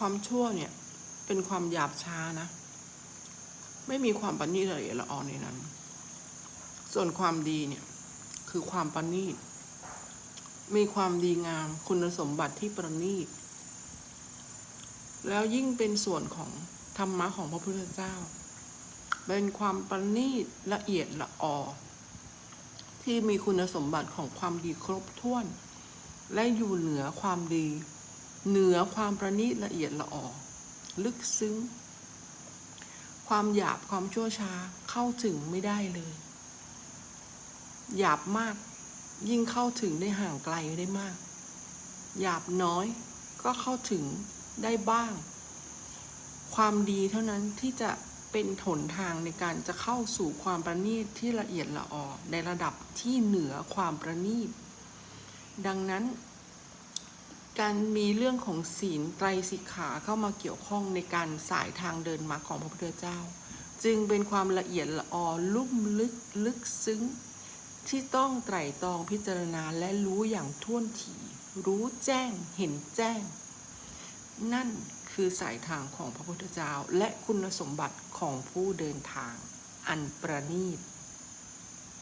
ความชั่วเนี่ย เป็นความหยาบช้านะ ไม่มีความประณีตละเอียดละออในนั้น ส่วนความดีเนี่ย คือความประณีตมีความดีงามคุณสมบัติที่ประณีตแล้วยิ่งเป็นส่วนของธรรมะของพระพุทธเจ้า เป็นความประณีตละเอียดละออที่มีคุณสมบัติของความดีครบถ้วน และอยู่เหนือความดี เหนือความประณีตละเอียดละออลึกซึ้ง ความหยาบความชั่วช้าเข้าถึงไม่ได้เลย หยาบมากยิ่งเข้าถึงได้ห่างไกลได้มาก หยาบน้อยก็เข้าถึงได้บ้าง ความดีเท่านั้นที่จะเป็นหนทางในการจะเข้าสู่ความประณีตที่ละเอียดละออในระดับที่เหนือความประณีตดังนั้น การมีเรื่องของศีลไตรสิกขาเข้ามาเกี่ยวข้องในการสายทางเดินมรรคของพระพุทธเจ้า จึงเป็นความละเอียดละออลุ่มลึกลึกซึ้ง ที่ต้องไตร่ตรองพิจารณาและรู้อย่างท่วนทีรู้แจ้งเห็นแจ้ง นั่นคือสายทางของพระพุทธเจ้า และคุณสมบัติของผู้เดินทางอันประณีต